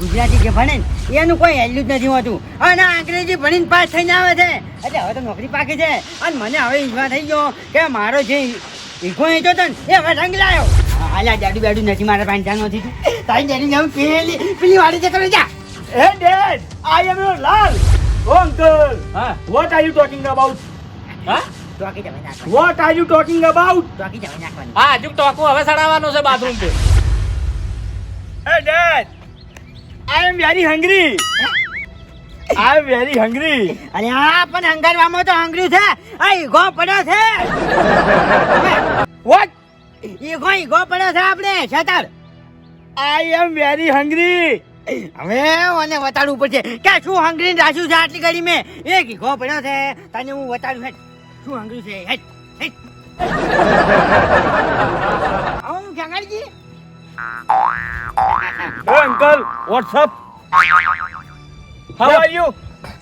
ગુજરાતી જે ભણે ને એનું કોઈ વેલ્યુ જ નથી હોતું. અને અંગ્રેજી ભણીને પાસ થઈને આવે છે. એટલે હવે તો નોકરી પાકી છે. અને મને હવે ઈચ્છા થઈ ગયો કે મારો જે ઈગો ઈચ્છો હતો ને એ હવે રંગ લાયો હાલા જાડુ બેડુ નથી મારા પાસે ધ્યાન નથી તારી જેની જાઉં પેલી પેલી વાળી જતો રહી જા. Hey dad I am your Lal oh uncle હા. What are you talking about હા? What are you talking about talkie જવાય નાખવાની હા હજુ ટોકું હવે સડાવવાનો છે bathroom pay hey dad, I am very hungry I am very hungry અરે આ પણ હંગારવામાં તો હંગર્યું છે. આ ઈગો પડ્યો છે. What? ઈગો ઈગો પડ્યો છે આપણે છતર આઈ એમ વેરી હંગ્રી હવે મને વતાડવું પડશે. કે શું હંગરી રાખ્યું છે આટલી ઘડી મેં? એ ઈગો પડ્યો છે. તને હું વતાડું હેટ શું હંગર્યું છે? હેટ હેટ આવું જંગલજી Hey uncle, what's up? How are you?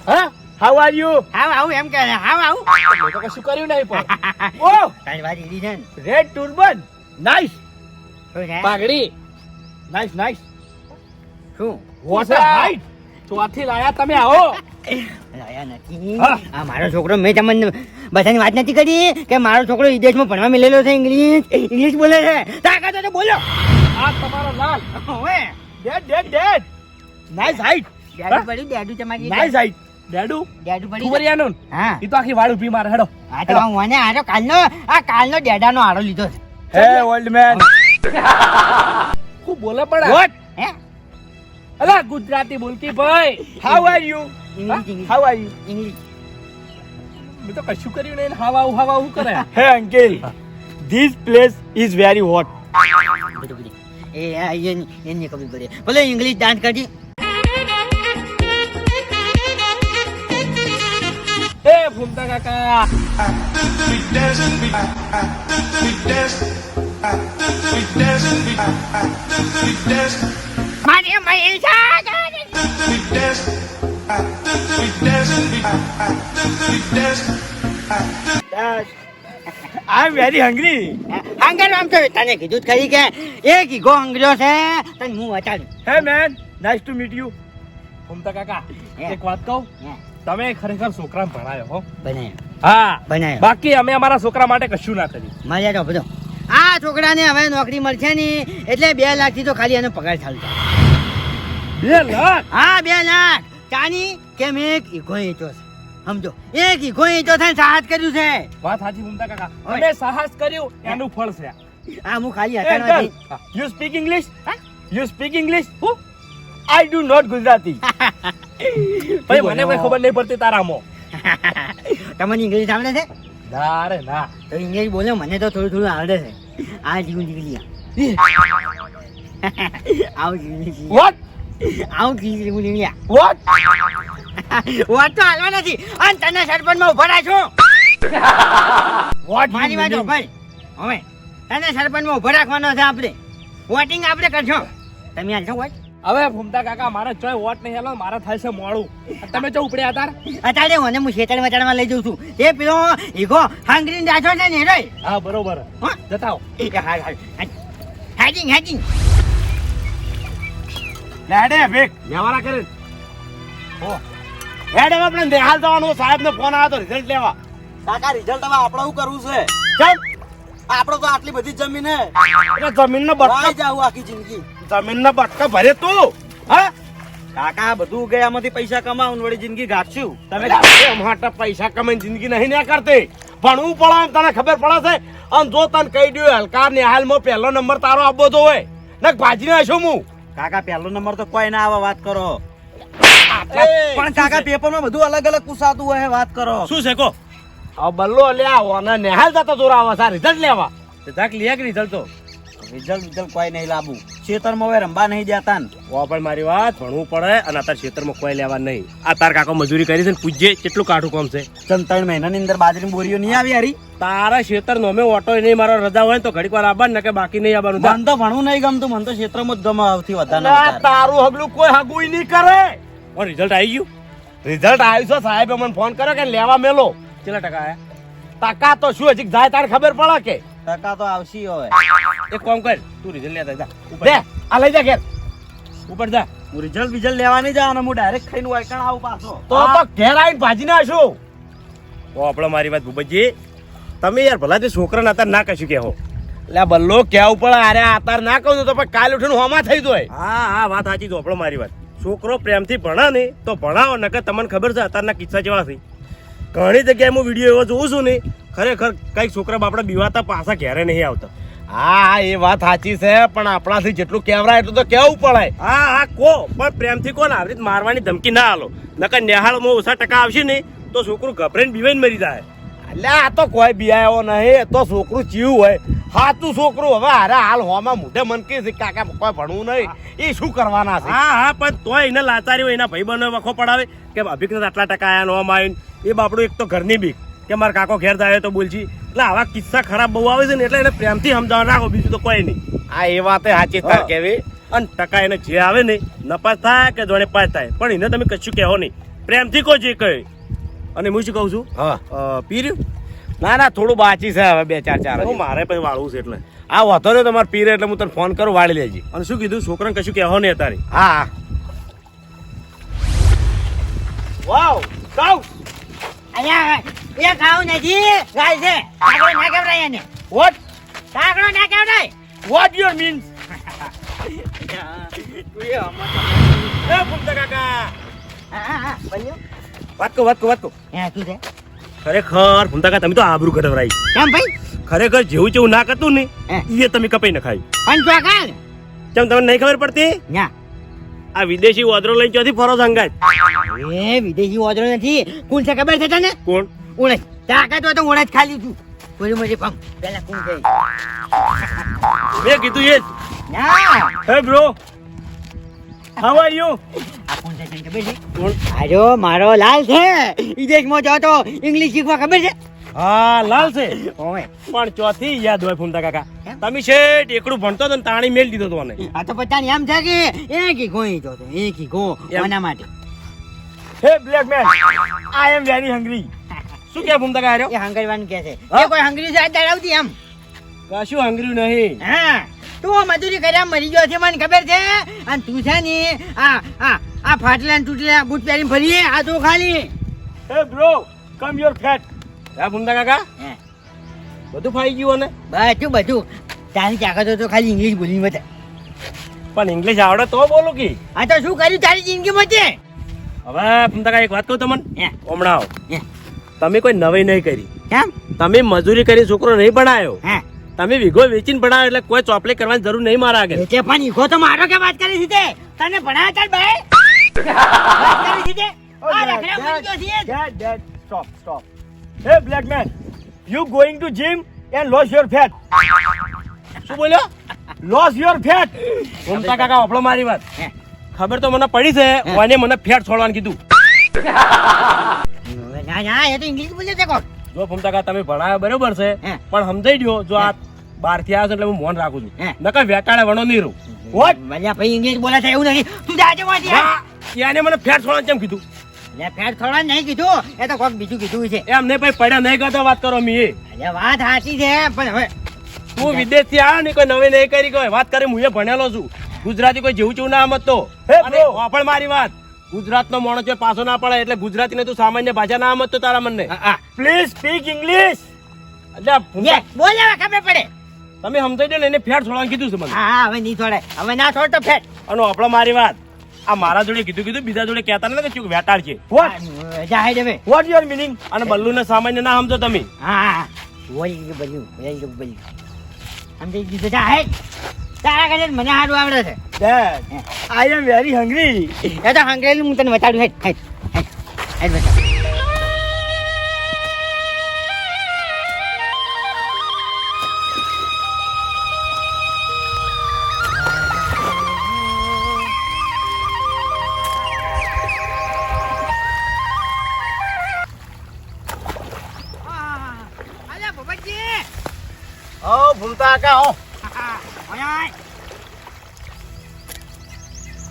Huh? How are you? હાવ આવું એમ કહે હાવ આવું મેં તો કશું કર્યું નહીં પણ ઓ તારી વાત ઈડી છે ને red turban. Nice. શું છે પાઘડી Nice, nice. શું What a height. ચોથી લાયા તમે આવો લાયા નથી આ મારો છોકરો મેં તમને બધાની વાત નથી કરી કે મારો છોકરો વિદેશમાં ભણવા મિલેલો છે ઇંગ્લિશ ઇંગ્લિશ બોલે છે તાકાત તો બોલો આ તમારો લાલ. dad. Nice height. ડેડુ. પડ્યું ડેડુ તમારી height. ડેડુ? ડેડુ પડ્યું ખુબરિયાનું હા. એ તો આખી વાળ ઊભી મારે. હેડો. આ તો હું મને આરો કાલનો આ કાલનો ડેડાનો આડો લીધો છે. ખૂબ બોલે પડે? What? હે? અલા ગુજરાતી બોલતી ભાઈ. How are you how are you English મેં તો કશું કર્યું નહીં હાવ હાવા આવું હાવા આવું કરે. Hey, uncle. This place is very hot. બધું બધું એ આ એની એની ખબર પડે ભલે ઇંગ્લિશ ડાન્સ કરજી એ ફૂમતા કાકા મારે એમ વેરી હંગ્રી. હંગર આમ તો તને કીધું જ ખરી કે એક ઈગો હંગર્યો છે તને હું વટાડું hey man Nice to meet you ફોમતા કાકા એક વાત કહું? તમે ખરેખર છોકરાને ભણાયો હો. બનાયો હા. બનાયો બાકી અમે અમારા છોકરા માટે કશું ના કર્યું. મળ્યા તો બધો. આ છોકરાને હવે નોકરી મળશે ને એટલે બે લાખથી તો ખાલી એનો પગાર ચાલુ થાય. બે લાખ? હા બે લાખ. ચાની કેમ એક ઈગો ઈચો છે? સમજો. એક ઈગો તો થાય સાહસ કર્યું છે. વાત સાચી ફૂમતા કાકા. અમે સાહસ કર્યું એનું ફળ છે. આ હું ખાલી હતા uncle. You speak English? You speak English? Who? I do not ભાઈ મને કોઈ ખબર નહીં પડતી તારામાં. તમને ઇંગ્લિશ આવડે છે? ના રે ના. તો ઇંગ્લિશ બોલો મને તો થોડું થોડું આવડે છે. આ જીવું નીકળી આવું જીવું નીકળી આવું જીવું નીકળી વોટ વોટ તો હાલવા નથી. અને તને સરપંચમાં ઊભા રાખો વોટ મારી વાત ભાઈ હવે તને સરપંચમાં ઊભો રાખવાનો છે આપણે. વોટિંગ આપણે કરશો તમે હાલશો વોટ હવે ફૂમતા કાકા મારે ચોય વોટ નહીં હાલો મારે થાય છે મોડું. તમે ચો ઉપડ્યા હતા? અત્યારે મને હું શેતળ મચાડમાં લઈ જઉં છું. એ પેલો ઈગો હાંગરીને રાખો છે ને રે. હા બરોબર. હા. જતા આવો. હાલ હાલ. હેડિંગ હેડિંગ લેડે ભેક. વ્યવહાર કરે. હેડ હવે આપણે નિહાલ જવાનું. સાહેબનો ફોન આવ્યો તો રિઝલ્ટ લેવા. કાકા રિઝલ્ટ હવે આપણે શું કરવું છે? ચમ આપણે તો આટલી બધી જમીન હે. એટલે જમીનનો આખી જિંદગી. જમીનનો બટકો ભરે તું. હા? કાકા બધું ગયા આમાંથી પૈસા કમાવું વળી જિંદગી ગાંઠશું. તમે માટે પૈસા કમાઈને જિંદગી નહીં ના કરતી. ભણવું પડે તને ખબર પડે છે? અને જો તને કહી દઉં હલકાર નિહાલમાં પહેલો નંબર તારો આપવો તો હોય. ને ભાજી ને હશું હું કાકા પહેલો નંબર તો કોઈ ના આવે વાત કરો. પણ કાકા પેપરમાં બધું અલગ અલગ પૂછાતું હોય વાત કરો. શું છે કો બલ્લો લે આવો અને નિહાલ જતો જોરા આવે સા રિઝલ્ટ લેવા. રિઝલ્ટ લે કે રિઝલ્ટ તો. રિઝલ્ટ રિઝલ્ટ કોઈ નહીં લાવવું ખેતરમાં હવે રમવા નહીં જતા ને. ઓ પણ મારી વાત ભણવું પડે અને અત્યારે ક્ષેત્રમાં કોઈ લેવા નહીં. આ તાર કાકો મજૂરી કરી છે ને પૂછજે કેટલું કાઠું કામ છે? ત્રણ ત્રણ મહિનાની અંદર બાજરી બોરીઓ નહીં આવી હારી? તારા ક્ષેત્ર નો ઓટો નહીં મારો રજા હોય તો ઘડીક વાર આવવાનું ને કે બાકી નહીં આવવાનું. મને તો ભણવું નહીં ગમતું મને તો ક્ષેત્રમાં જ ગમે આવતી વધારે. તારું હગલું કોઈ હગુય નહીં કરે. રિઝલ્ટ આવી ગયું. રિઝલ્ટ આવ્યું છે સાહેબે મને ફોન કર્યો કે લેવા મેલો. કેટલા ટકા આયા ટકા તો શું હજી જાય તારે ખબર પડે કે? ટકા તો આવશે હવે. એક કામ કર તું રિઝલ્ટ લેતા જા. ઉપર દે આ લઈ જા ઘેર. ઉપર જા. હું રિઝલ્ટ બિઝલ્ટ લેવા નહીં અને હું ડાયરેક્ટ ખાઈને વાયકણ આવું પાછો. તો તો ઘેર આવીને ભાજીને આવીશું. ઓ આપણો મારી વાત ભૂપતજી તમે યાર ભલા તે છોકરાને અત્યારે ના કશું કહેવો એટલે બલ્લો કેવું પડે અરે અત્યારે ના કહું તો પણ કાલ ઉઠીને હોમાં થઈ જાય. હા હા વાત સાચી તો આપણો મારી વાત. છોકરો પ્રેમથી ભણા ને તો ભણાવો નકર તમને ખબર છે અત્યારના કિસ્સા જેવા થઈ ઘણી જગ્યાએ હું વીડિયો એવો જોઉં છું ને ખરેખર કંઈક છોકરા બાપડા બીવાતા પાછા ઘેરે નહીં આવતા. હા એ વાત સાચી છે પણ આપણાથી જેટલું કેવરાય એટલું તો કેવું પડે. હા હા કો પણ પ્રેમથી કોણ આવી મારવાની ધમકી ના આલો. નકર નિહાળમાં ઓછા ટકા આવશે ને તો છોકરું ગભરાઈને બીવાઈને મરી જાય. એટલે આ તો કોઈ બિયાયો નહીં તો છોકરું ચીવું હોય. હાતું છોકરું હવે અરે હાલ હોમાં મોઢે મનકી છે કાકા કોઈ ભણવું નહીં. એ શું કરવાના છે? હા હા પણ તોય એને લાચારી હોય એના ભાઈ બનો વખો પડાવે કે અભિકને આટલા ટકા આયા નોમ આવીને. એ બાપડું એક તો ઘરની બીક કે મારા કાકો ઘેર જાય તો બોલજી એટલે આવા કિસ્સા ખરાબ બહુ આવે છે ને એટલે એને પ્રેમથી સમજાવવા રાખો બીજું તો કોઈ નહીં. આ એ વાતે સાચી તાર કેવી. અને ટકા એને જે આવે ને નપાસ થાય કે જોડે પાસ થાય. પણ એને તમે કશું કહેવો નહીં. પ્રેમથી કહો જે કહે. અને હું શું કહું છું? હા. પીર્યું ના ના થોડું બાચી છે હવે બે ચાર ચાર હું મારે પછી વાળવું છે એટલે. આ વાતો ને તમારે પીરે એટલે હું તને ફોન કરું વાળી લેજે. અને શું કીધું? છોકરાને કશું કહેવો નહીં અત્યારે. હા. હા વાવ કાઉ અહીંયા એ ખાવ નથી ગાય છે. કાકડો ના કેવડાય એને? વોટ? કાકડો ના કેવડાય? વોટ યોર મીન્સ એ ફૂમતા કાકા. શું છે? ખરેખર ફૂમતા કાકા તમે તો આબરૂ કઢવરાઈ કેમ ભાઈ? ખરેખર જેવું જેવું ના કરતું ને એ તમે કપાઈ નખાય પણ તમને નહીં ખબર પડતી? ના આ વિદેશી વાદરો લઈને ચોથી ફરો સંગાત એ વિદેશી ઓદરો નથી. કોણ છે ખબર છે તને? કોણ? ઉણજ તાકાત તો ઉણજ ખાલી તું બોલું મજે પમ. પેલા કોણ છે મેં કીધું એ ના. હે બ્રો હાઉ આર યુ છે આજો મારો લાલ છે. વિદેશમાં જાઓ તો ઇંગ્લિશ શીખવા ખબર છે? હા લાલ છે. પણ ચોથી યાદ હોય ફૂમતા કાકા. તમે શેઠ એકડું ભણતો તો તાણી મેલ દીધો તો આ તો પતા એમ છે કે એ કી ગોઈ તો એ કી ગો એમ. માટે. Hey black man I am very hungry શું કે ફૂમતા કાકા એ હંગરવાનું કે છે? એ કોઈ હંગરી છે આવતી એમ. કશું હંગર્યું નહીં. હા. તું મજૂરી કર્યા મરી ગયો છે મને ખબર છે? અને તું છે ને આ આ આ ફાટલા તૂટેલા બૂટ પહેરીને ફરીએ આ તો ખાલી. હે બ્રો કમ યોર ફેટ હા ભૂમતા કાકા બધું ફાઈ ગયું ને બધું બધું. તારી તાકાત તો ખાલી ઇંગ્લિશ બોલી બતા પણ ઇંગ્લિશ આવડે તો બોલો કે. આ તો શું કર્યું તારી જિંદગીમાં છે? હવે ભૂમતા કાકા એક વાત કહું તમને? હમણાં આવો. તમે કોઈ નવી નહીં કરી. કેમ? તમે મજૂરી કરી છોકરો નહીં ભણાયો. હે? તમે વિઘો વેચીને ભણાયો એટલે કોઈ ચોપલે કરવાની જરૂર નહીં મારા આગળ. કે પણ ઈગો તો મારો કે વાત કરી દીધે? તે? તને ભણાવે ચાલ ભાઈ. વાત કરી છે તે? આ રખડા મરી ગયો છે. એ જ. Dad, Dad, stop, stop. Hey, black man, you going to gym and lost your fat. શું બોલ્યો? લોસ યોર ફેટ ઓમતા કાકા આપણો મારી વાત. ખબર તો મને પડી છે ઓને મને ફેટ છોડવાનું કીધું. ના ના એ તો ઇંગ્લિશ બોલે છે કોક જો ઘૂમતા તમે ભણાયો બરોબર છે પણ સમજાઈ ગયો જો આ બારથી આવ્યો એટલે હું મોન રાખું છું. નકર વેટાળે વણો નહીં રહું. વોટ મજા ભાઈ ઇંગ્લિશ બોલે છે એવું નથી તું જાજે વાંચી. યાને મને ફેર છોડવાનું કેમ કીધું? લે ફેર થોડા નહીં કીધું. એ તો કોક બીજું કીધું છે. એમ નહીં ભાઈ પડ્યા નહીં કરતા વાત કરો મી એ. વાત સાચી છે પણ હવે તું વિદેશથી આવ્યો ને કોઈ નવી નહીં કરી કોઈ વાત કરી હું એ ભણેલો છું. ગુજરાતી કોઈ જેવું જેવું ના મત તો પણ મારી વાત. ગુજરાત નો માણસ છે પાછો ના પડે એટલે ગુજરાતી ને તું સામાન્ય ભાષા ના સમજતો તારા મનને? પ્લીઝ સ્પીક ઇંગ્લિશ એટલે બોલ હવે ખબર પડે. તમે સમજાઈ દો ને એને ફેર છોડવાનું કીધું છે મને. હા હવે નહીં છોડે. હવે ના છોડ તો ફેર. અને આપણો મારી વાત. આ મારા જોડે કીધું કીધું બીજા જોડે કહેતા નથી કે વેટાળ છે. જાહેર હવે. વોટ યોર મિનિંગ અને બલ્લુ ને સામાન્ય ના સમજો તમે. હા હા બોલી ગયું બોલી સમજી દીધું જાહેર? તારા કરતા મને સારું આવડે છે. Dad I am very hungry એ તો હંગરેલું હું તને બતાડું. હેડ હેડ હેડ હેડ બતાડ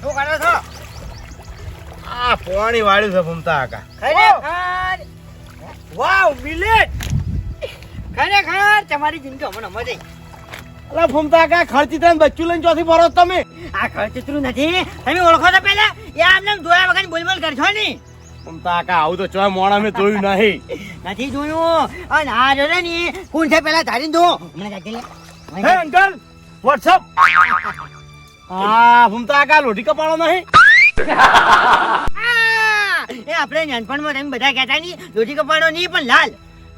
શું કરો છો? આ પોણી વાળ્યું છે ભૂમતા કાકા ખરેખર વાવ બિલેટ ખરેખર તમારી જિંદગી હમણાં મજા અલા ભૂમતા કાકા ખર્ચી થઈને બચ્ચું લઈને ચોથી ભરો તમે? આ ખર્ચી ચિત્રું નથી. તમે ઓળખો તો પહેલા એ આમને આમ જોયા વગર બોલ બોલ કરશો નહીં ભૂમતા કાકા આવું તો ચોય મોણા મેં જોયું નહીં. નથી જોયું. અને આ જો ની કોણ છે પેલા ધારી દો હમણાં જાગી લે. હે અંકલ વોટ્સઅપ હા ફૂમતા કાકા લોઢી કપાળો નહીં. આ! એ આપણે નાનપણમાં તમે બધા કહેતા નહીં લોઢી કપાળો નહીં પણ લાલ.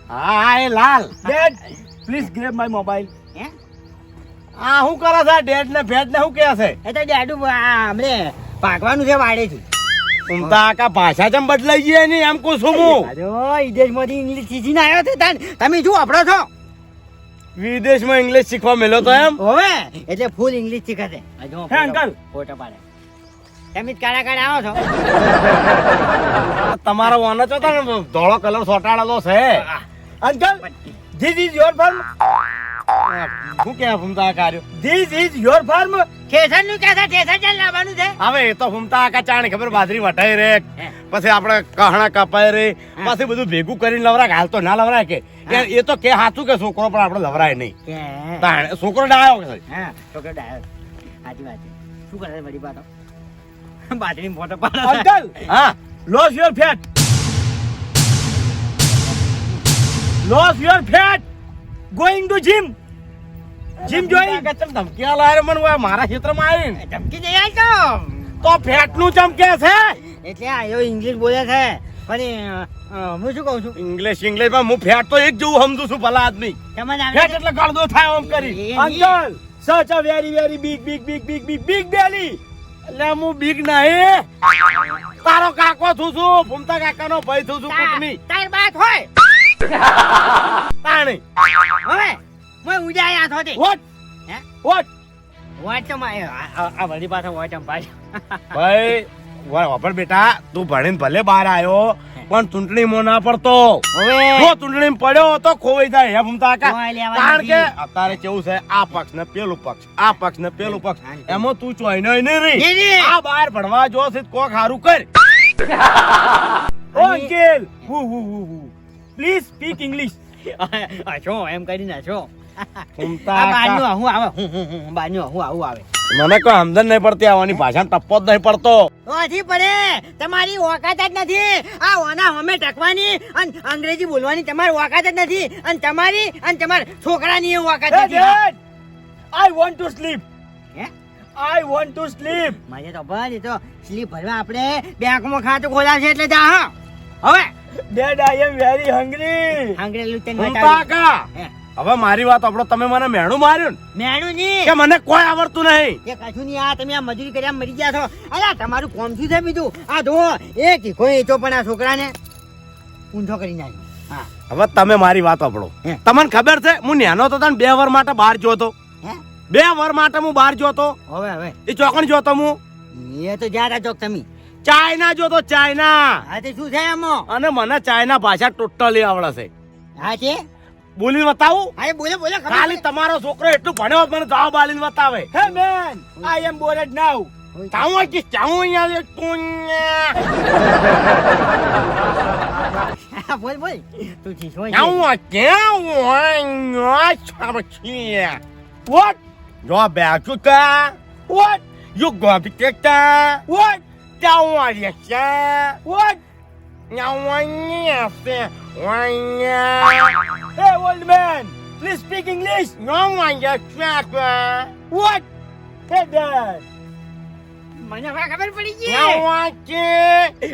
હા હા એ લાલ. Dad please grab my mobile હે? આ શું કરે છે? ડેડ ને ભેદ ને શું કહે છે? એ તો ડેડું આ હમણે પાકવાનું છે વાડે છે. ફૂમતા કાકા ભાષા જેમ બદલાઈ ગઈ એની એમ કહું છું હું. અરે વિદેશમાંથી ઇંગ્લિશ શીખીને આવ્યો છે તાન. તમે શું આપડો છો. વિદેશમાં ઇંગ્લિશ શીખવા મેલો તો એમ? હવે એટલે ફૂલ ઇંગ્લિશ શીખે છે હે, અંકલ. ફોટો પાડે. તમે જ કાળા કાળા આવો છો. તમારો વાનો છો તો ધોળો કલર સોટાડેલો છે. Uncle this is your farm હું કે ફૂમતા કાર્યો ધીસ ઇઝ યોર ફાર્મ કેસરનું કેસર કેસર ચાલ લાવવાનું છે? હવે એ તો ફૂમતા આકા ચાણી ખબર? બાજરી વટાઈ રે. પછી આપણે કહણા કપાય રે પછી બધું ભેગું કરીને લવરાક હાલ તો ના લવરાય કે? એ- તો કે સાચું કે છોકરો પણ આપણે લવરાય નહીં. કે. છોકરો ડાયો કે હા છોકરો ડાયો. સાચી વાત છે. શું કરે બધી પાતો બાજરી મોટો પાડો અંકલ! હા. Lose your fat lose your fat going to gym gym જોઈ કે ચમ ધમકી આલા મને ઓય મારા ક્ષેત્રમાં આવીને. ધમકી નહીં તો. તો ફેટનું ચમકે છે. એટલે આયો ઇંગ્લિશ બોલે છે. પણ અ, અ, હું શું કહું છું? ઇંગ્લિશ ઇંગ્લિશમાં હું ફેટ તો એક જેવું સમજુ છું ભલા આદમી. ફેટ એટલે ગળદો થાય આમ કરી. Uncle such a very very big big big big big big belly એટલે હું બિગ નહીં. તારો કાકો છું છું ભૂમતા કાકા નો ભાઈ છું છું કુટની. તાર બાત હોય. તાણી. હવે હું ઉજાયા થોતી વોટ હે? વોટ વાત તો આ- વળી પાછો વોટ પાછો ભાઈ વાપર બેટા તું ભણીને ભલે બહાર આવ્યો પણ ચૂંટણીમાં ના પડતો. હવે? ચૂંટણી માં પડ્યો તો ખોવાઈ જાય હે ભૂમતા કારણ કે અત્યારે કેવું છે આ પક્ષ ને પેલું પક્ષ આ પક્ષ ને પેલું પક્ષ. એમાં તું ચોઈનો નહીં રહી. આ બહાર ભણવા જો છે કોક હારું કર. ઓ અંકેલ. હુ હુ હુ હુ. પ્લીઝ સ્પીક ઇંગ્લિશ હશો એમ કરીને છો આ બારનું કાકા. આવું હું હું હું બારનું આવું આવું આવે. મને કોઈ આમદન નહીં પડતી આવવાની ભાષામાં ટપ્પો જ નહીં પડતો. નથી પડે. તમારી ઓકાત જ નથી. આ ઓના અમે ટકવાની અને અંગ્રેજી બોલવાની તમારી ઓકાત જ નથી. અને તમારી અને તમારા છોકરાની એ ઓકાત નથી. I want to sleep I want to sleep મારે તો ભાઈ તો સ્લીપ ભરવા આપણે બેંકમાં ખાતું ખોલાવશે એટલે જા હા. હવે. Dad I am very hungry hungry તને ફૂમતા કાકા. હવે મારી વાત આપણો તમે મને મેણું માર્યું ને? મેણું કે નહીં મને કોઈ આવડતું નહીં? એ કશું નહીં આ તમે આ મજૂરી કર્યા મરી ગયા છો. અલા તમારું કોમ શું છે બીજું? આ જો એક કોઈ એચો પણ આ છોકરાને ઊંધો કરી નાખ્યો. હા. હવે તમે મારી વાત આપણો તમને ખબર છે હું નેનો તો તને બે વર માટે બહાર જોતો. બે વર માટે હું બહાર જોતો. હવે હવે. એ ચોકણ જોતો હું. એ તો જ્યાં ચોક તમે. ચાઇના જોતો ચાઇના. હા તે શું છે એમાં અને મને ચાઇના ભાષા ટોટલી આવડે છે. હા છે બોલી બતાવું હા બોલે બોલો ખાલી તમારો છોકરો એટલું ભણ્યો મને જવાબ આલીને બતાવે હે મેન આઈ એમ બોલે નાઉ. ચાવું aquí, ચાવું અહીંયા લે. હા, બોલ બોલ તું ચીસો છે. ચાવું aquí, અહીંયા, ચાબચીયા. વોટ જો બેઠું What? What go to get that. What? Don't worry, sir. Hey old man, please speak English. No one just sir. What? Hey Dad. મને હવે ખબર પડી ગઈ.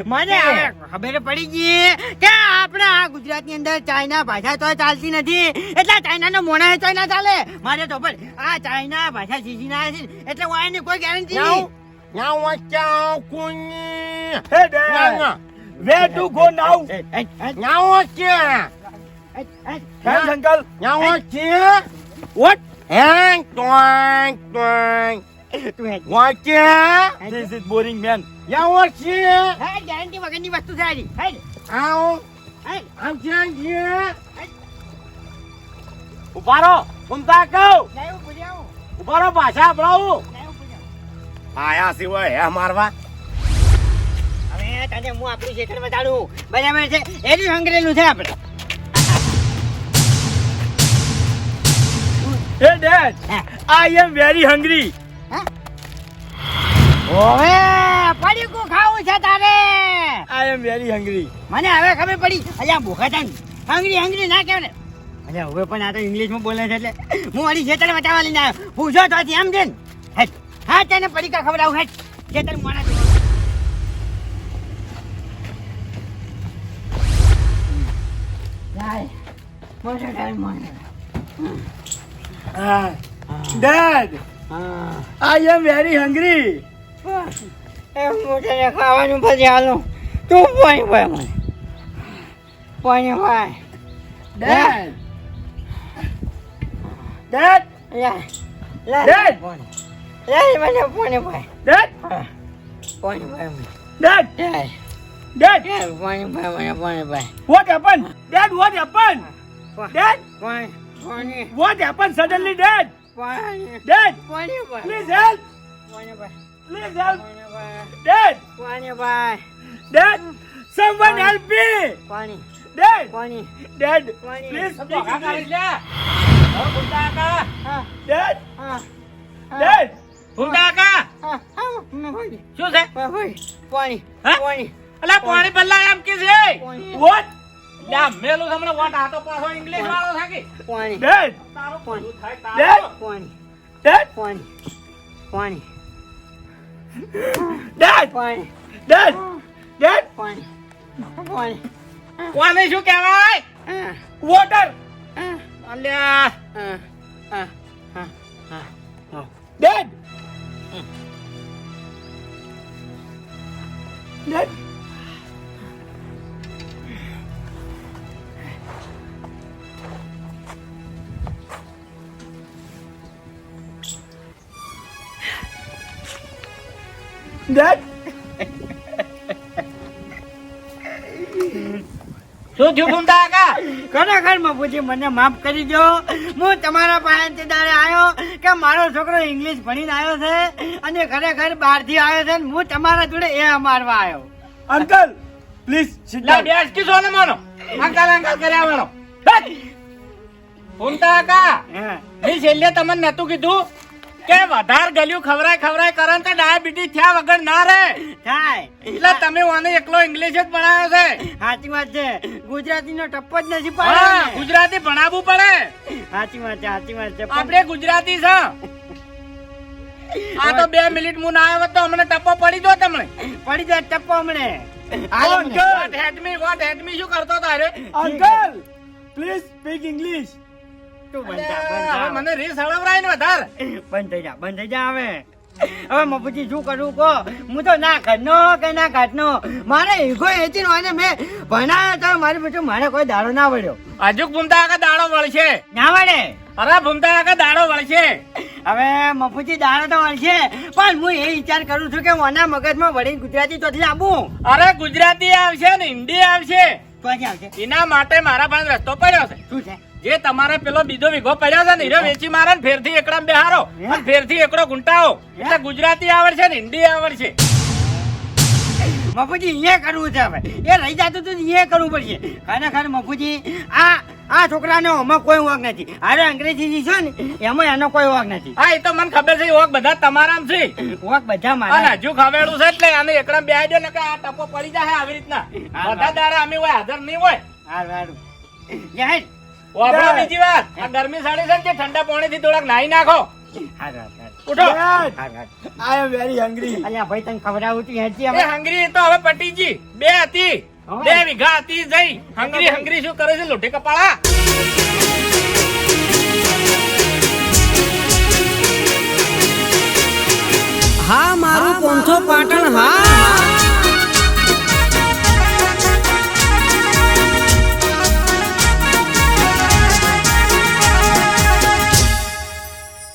મને હવે ખબર પડી ગઈ કે આપણે આ ગુજરાતની અંદર ચાઇના ભાષા તો ચાલતી નથી એટલે ચાઇનાનો મોણા તો ના ચાલે મારે તો પણ આ ચાઇના ભાષા શીખી ના છે એટલે હું આની કોઈ ગેરંટી. નહીં Hey. Where to go now? Now એ, Thanks uncle. Now to. What? And twang, twang. What to? This is boring man. No one to. હેડ, ગેરંટી વગરની વસ્તુ છે આની. હેડ, Ow. Hey, I'm trying here. ઊભા રહો ઉમતા કહું લાયો, પૂરી આવો. ઊભા રહો ભાષા આવો. આયા સિવાય હે મારવા તને હું આપણું ક્ષેત્ર બતાડું બરાબર છે? એનું સંગ્રેલું છે આપણે. હે. Dad I am very hungry ઓવે પડી કો ખાવું છે તારે. આઈ એમ વેરી હંગ્રી મને હવે ખબર પડી. અલ્યા ભૂખા છે હંગરી હંગરી ના કહેવાય અલ્યા હવે પણ આ તો ઇંગ્લિશમાં બોલે છે એટલે. હું અડી ખેતર બતાવવા લઈને આવ્યો. પૂછો તો એમ છે ને. હા તને પડીકા આવું હેટ છેતર મોડા મોટો ટાઈમ મોડો ડેડ હા આઈ એમ વેરી હંગ્રી એ મોટાને ખાવાનું પછી હાલો. તું પાણી પાય મને. પાણી પાય ડેડ ડેડ Dad! પાણી લે. મને પાણી પાય ડેડ હા. પાણી પાય મને. ડેડ ડેડ Dad, પાણી પાય મને પાણી પાય What happened? Dad, what happened? Dad, Why? Why? what happened suddenly, Dad? Why? Dad, પાણી પાય please help. Why? Please help. Why? પાણી પાય Dad, someone help me. Why? Dad, Why? Dad, Why? please. હા હા પાણી શું છે પાણી પાણી અલા પાણી બદલા એમ કે છે પાણી what? લે આ મેલું હમણાં વોટ આ તો પાછો ઇંગ્લિશ વાળો છે કે? પાણી Dad, તારો પાણી. તારો. પાણી Dad, પાણી પાણી Dad, પાણી Dad, Dad, પાણી પાણી કોને શું કહેવાય? હા. water. હા. અલ્યા. હા. હા. Dad. શું થયું ગુમતા કાકા ખરેખર બાપુજી મને માફ કરી દો. હું તમારા પાસેથી દાડે આવ્યો કે મારો છોકરો ઇંગ્લિશ ભણીને આવ્યો છે અને ખરેખર બહારથી આવ્યો છે ને હું તમારા જોડે એ મારવા આવ્યો અંકલ પ્લીઝ sit લે down. બેસ કી સોને માનો અંકલ અંકલ કરે માનો ભૂમતા કાકા હા. મેં છેલ્લે તમને નતું કીધું કે વધારે ગલ્યું ખવરાય ખવરાય કરે તો ડાયાબિટીસ થયા વગર ના રહે. થાય એટલે તમે ઓને એકલો ઇંગ્લિશ જ ભણાયો છે. સાચી વાત છે. ગુજરાતીનો ટપ્પો જ નથી હા પાડ્યો ગુજરાતી ભણાવવું પડે. સાચી વાત છે સાચી વાત છે. પણ આપણે ગુજરાતી છે. આ તો બે મિનિટ હું ના આવ્યો તો અમને ટપ્પો પડી દો તમને. પડી જાય ટપ્પો હમણે મને. વોટ હેડમી વોટ હેડમી શું કરતો તારે અંકલ પ્લીઝ સ્પીક English. તું બંધ. મને રીસ હળવરાય ને વધારે. બંધ થઈ જા બંધ થઈ જા હવે. હવે મફુજી શું કરું કો હું તો ના ઘરનો કે ના ઘાટનો. મારે ઈગો એચી અને મેં ભણાયો તો મારી બેટું મારે કોઈ દાડો ના વળ્યો. હજુ ભૂમતા આગળ દાડો વળશે. ના વળે? અરે ભૂમતા આગળ દાડો વળશે. હવે મફુજી દાડો તો વળશે. પણ હું એ વિચાર કરું છું કે મને મગજમાં વળી ગુજરાતી તો લાવું અરે ગુજરાતી આવશે ને હિન્દી આવશે. એના માટે મારા પાસે રસ્તો પડ્યો છે. શું છે? જે તમારે પેલો બીજો વીઘો પડ્યો છે ને હીરો વેચી મારે ફેરથી એકડા બેહારો. અને ફેરથી એકડો ગુંટાઓ એટલે ગુજરાતી આવડશે ને હિન્દી આવડશે. મફુજી અહીંયા કરવું છે હવે. એ રહી જતું તું અહીંયા કરવું પડશે. ખરેખર મફુજી આ આ છોકરાનો ઓમાં કોઈ વાંક નથી. અરે અંગ્રેજી છે ને એમાં એનો કોઈ વાંક નથી. હા એ તો મને ખબર છે ઓક બધા તમારામ છે. વાંક બધા મારા. હજુ ખવેડું છે એટલે આને એકડા બેહાઈ દો ને કે આ ટપો પડી જાય આવી રીતના. બધા દારા અમે હોય હાજર નહીં હોય. હા સારું જાહેર વાપરો બીજી વાત આ ગરમી સાડી છે ને જે ઠંડા પાણીથી થોડાક નાઈ નાખો. ઉઠો. અલ્યા ભાઈ તને ખવડાવું તું હવે? હંગરી તો હવે પટીજી. બે હતી. બે વીઘા હતી જઈ. હંગરી હંગરી શું કરે છે? લોઢી કપાળા. હા મારું પોંથો પાટણ હા.